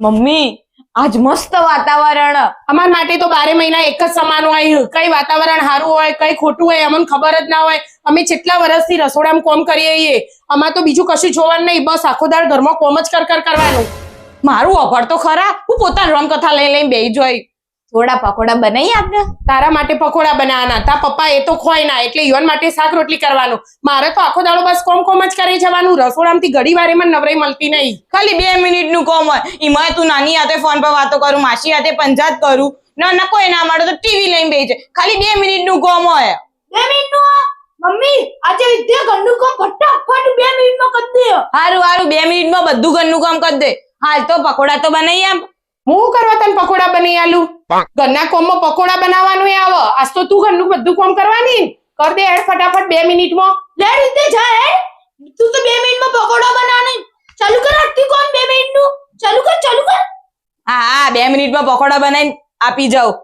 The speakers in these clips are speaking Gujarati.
મમ્મી આજ મસ્ત વાતાવરણ. અમાર માટે તો બારે મહિના એક જ સમાન હોય. કઈ વાતાવરણ સારું હોય કઈ ખોટું હોય અમને ખબર જ ના હોય. અમે કેટલા વર્ષથી રસોડામાં કોમ કરીએ છીએ અમાર તો બીજું કશું જોવાનું નહીં. બસ આખો દાળ ઘરમાં કોમ જ કર કર કરવાનું. મારું અભર તો ખરા. હું પોતાની રમકથા લઈ લઈને બેહી જોઈ. થોડા પકોડા બનાવી આપને? તારા માટે પકોડા બનાવવાના તા પપ્પા એ તો ખોય ના એટલે ઈવન માટે શાક રોટલી કરવાનું. મારે તો આખો દાડો બસ કોમ કોમ જ કરી જવાનું. રસોડામાંથી ઘડી વારે મને નવરાઈ મળતી નહીં. ખાલી બે મિનિટનું કોમ હોય. એમાં તું નાની હાથે ફોન પર વાતો કરું માસી હાથે પંજાત કરું. ના ના કોઈ ના મળે તો ટીવી લઈને બેસી જાય. ખાલી બે મિનિટનું કોમ હોય. બે મિનિટનું મમ્મી આજે વિદ્યા ઘરનું કામ ફટાફટ બે મિનિટમાં કરી દે. હારું હારું બે મિનિટમાં બધું ઘરનું કામ કરી દે. હાલ તો પકોડા તો બનાવી આપ. હું કરવા તને પકોડા બની આલું? ઘરના કોમમાં પકોડા બનાવવાનું એ આવે. આજ તો તું ઘરનું બધું કોમ કરવાની? કર દે હેડ ફટાફટ બે મિનિટમાં. લે રીતે જા હે તું તો બે મિનિટમાં પકોડા બનાવવાની ચાલુ કર આટલી કોમ બે મિનિટનું. ચાલુ કર ચાલુ કર. હા હા બે મિનિટમાં પકોડા બનાવીને આપી જાઉં.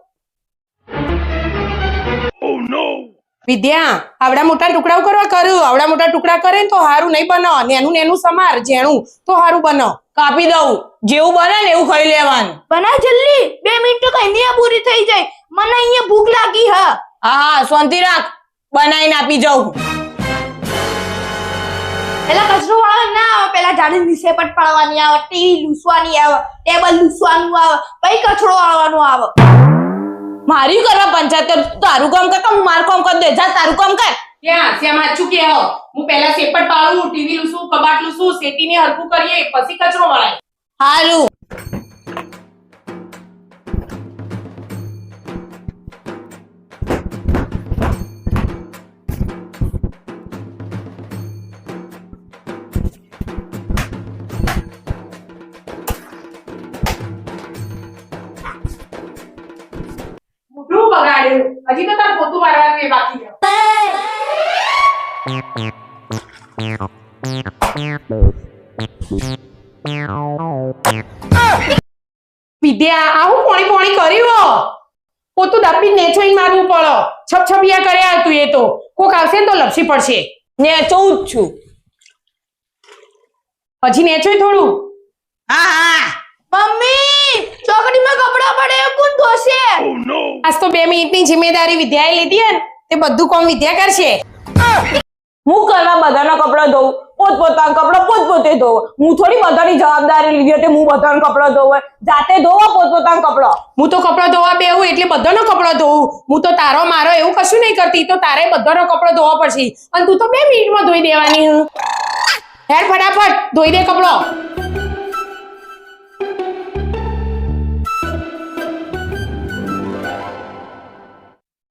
વિદ્યા આવડા મોટા ટુકડાઓ કરવા કરું? આવડા મોટા ટુકડા કરે તો હારું નહીં બનો. નેનું નેનું સમાર જેણું તો સારું બનો. કાપી દઉં. જેવું બને ને એવું ખાઈ લેવાનું. બના જલ્દી. બે મિનિટ તો કઈ નહીં પૂરી થઈ જાય. મને અહીંયા ભૂખ લાગી હા. હા હા શાંતિ રાખ. બનાવીને આપી જાઉં. પેલા કચરો વાળો ના આવે પેલા જાડી નીચે પટ પાડવાની આવે ટી લૂસવાની આવે ટેબલ લૂસવાનું આવે પછી કચરો વાળવાનું આવે. મારી કરવા પંચાયત તારું કામ કર હું મારું કામ કરી દે જા તારું કામ કર. ત્યાં શ્યામ સાચું કે હો હું પહેલા સેપટ પાડું ટીવી લૂસું કબાટ લૂસું શેતીને હરકું કરીએ પછી કચરો વળાય હારું. બગાડ્યું. હજી તો તાર પોતું મારવાનું એ બાકી છે. વિદ્યા આવું પોણી પોણી કર્યું પોતું દાબી નેચોઈ મારવું પડે છપછપિયા કર્યા તું એ તો. કોક આવશે ને તો લપસી પડશે. ને ચૌદ છું. હજી નેચોય થોડું? હા હા મમ્મી ચોકડીમાં કપડા પડે એ કોણ ધોશે આજ તો બે મિનિટની જિમ્મેદારી વિદ્યાએ લીધી હે ને તે બધું કોમ વિદ્યા કરશે? હું કરવા બધાનો કપડો ધોઉં પોત પોતાનો કપડો પોત પોતે ધોવો હું થોડી બધાની જવાબદારી લીધી હતી હું બધાનો કપડો ધોવે જાતે ધોવો પોત પોતાનો કપડો. હું તો કપડો ધોવા બેહું એટલે બધાનો કપડો ધોવું હું તો તારો મારો એવું કશું નહીં કરતી તો તારે બધાનો કપડો ધોવા પડશે. અને તું તો બે મિનિટમાં ધોઈ દેવાની હેર ફટાફટ ધોઈ દે કપડો.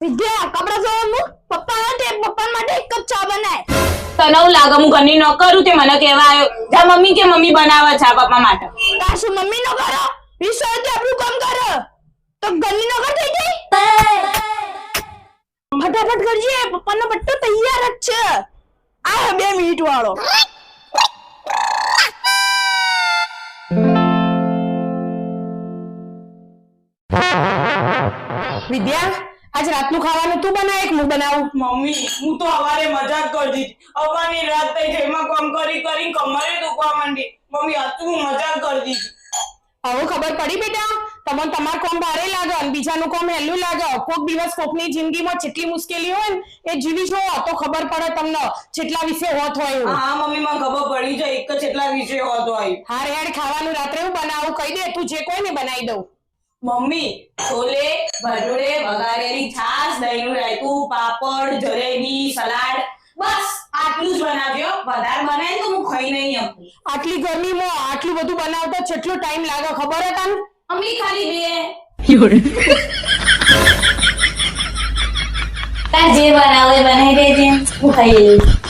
વિદ્યા કપડા ધોવાનું પપ્પા માટે પપ્પા માટે એક કપ ચા બનાય. તને એવું લાગે હું ઘરની ન કરું તે મને કહેવા આવ્યો? જા મમ્મી કે મમ્મી બનાવે ચા પપ્પા માટે. તાસુ મમ્મી નો કરો? વિશ્વાસ આપણું કામ કરો. તો ઘરની નો કર થઈ ગઈ? ફટાફટ કરજે પપ્પાનો બટ્ટો તૈયાર જ છે. આ બે મિનિટ વાળો. વિદ્યા આજ રાતનું ખાવાનું તું બનાય કે હું બનાવું? મમ્મી હું તો હવારે મજાક કરતી અવાની રાત થઈ એમાં કામ કરી કરી કમરે દુખવા માંડી. મમ્મી હતું તું મજાક કરતી હવે ખબર પડી બેટા? તમને તમાર કોમ ભારે લાગે અને બીજાનું કોમ હેલું લાગે. કોક દિવસ કોકની જિંદગીમાં જેટલી મુશ્કેલી હોય ને એ જીવી જો તો ખબર પડે તમને જેટલા વિશે હોત હોય હા મમ્મી માં ખબર પડી જાય એક જ જેટલા વિશે હોત હોય. હાર રેડ ખાવાનું રાત્રે હું બનાવું કહી દે તું જે કોઈ ને બનાવી દઉં. મમ્મી છોલે ભટુરે વઘારેલી છાશ દહીંનું રાયતું પાપડ જલેબી સલાડ બસ આટલું જ બનાવ્યો. વધારે બનાય તો હું ખાઈ નહીં આપું આટલી ગરમીમાં આટલું બધું બનાવતા કેટલો ટાઈમ લાગે ખબર હે તને? મમ્મી ખાલી બે. તાર જે બનાવે બનાવી દેજે. હું ખાઈ લઈશ.